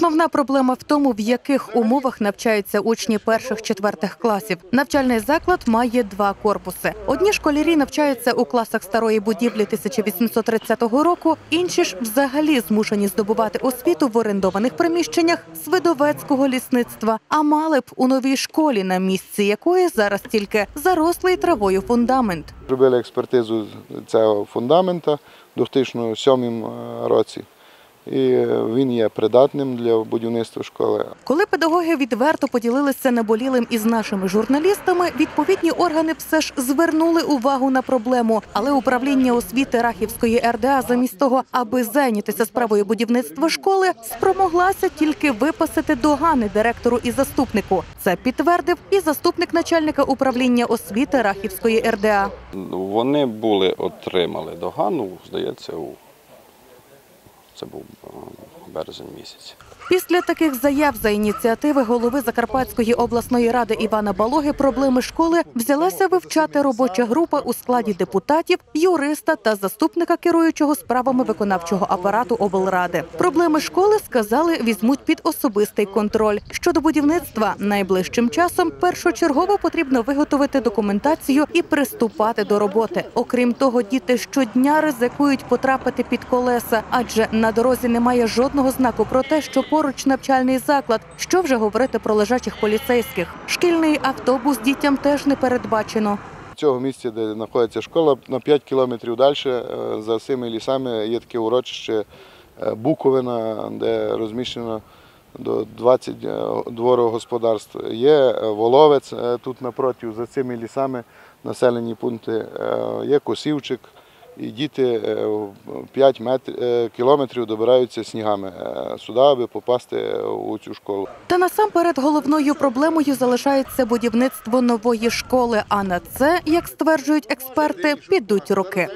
Основна проблема в тому, в яких умовах навчаються учні перших-четвертих класів. Навчальний заклад має два корпуси. Одні школярі навчаються у класах старої будівлі 1830 року, інші ж взагалі змушені здобувати освіту в орендованих приміщеннях свидовецького лісництва, а мали б у новій школі, на місці якої зараз тільки зарослий травою фундамент. Робили експертизу цього фундамента у 2007 році. І він є придатним для будівництва школи. Коли педагоги відверто поділилися наболілим із нашими журналістами, відповідні органи все ж звернули увагу на проблему. Але управління освіти Рахівської РДА замість того, аби зайнятися справою будівництва школи, спромоглася тільки виписати догани директору і заступнику. Це підтвердив і заступник начальника управління освіти Рахівської РДА. Вони були, отримали догану, здається, у це був е, березень місяць. Після таких заяв за ініціативи голови Закарпатської обласної ради Івана Балоги проблеми школи взялася вивчати робоча група у складі депутатів, юриста та заступника керуючого справами виконавчого апарату облради. Проблеми школи сказали візьмуть під особистий контроль. Щодо будівництва найближчим часом першочергово потрібно виготовити документацію і приступати до роботи. Окрім того, діти щодня ризикують потрапити під колеса, адже на дорозі немає жодного знаку про те, що поруч навчальний заклад. Що вже говорити про лежачих поліцейських? Шкільний автобус дітям теж не передбачено. Цього місця, де знаходиться школа, на 5 кілометрів далі, е, за цими лісами, є таке урочище е, Буковина, де розміщено до 20 дворогосподарств. Є е, Воловець тут напроти, за цими лісами населені пункти, є Косівчик. І діти 5 метр, кілометрів добираються снігами е, сюди, аби попасти у цю школу. Та насамперед головною проблемою залишається будівництво нової школи. А на це, як стверджують експерти, підуть роки.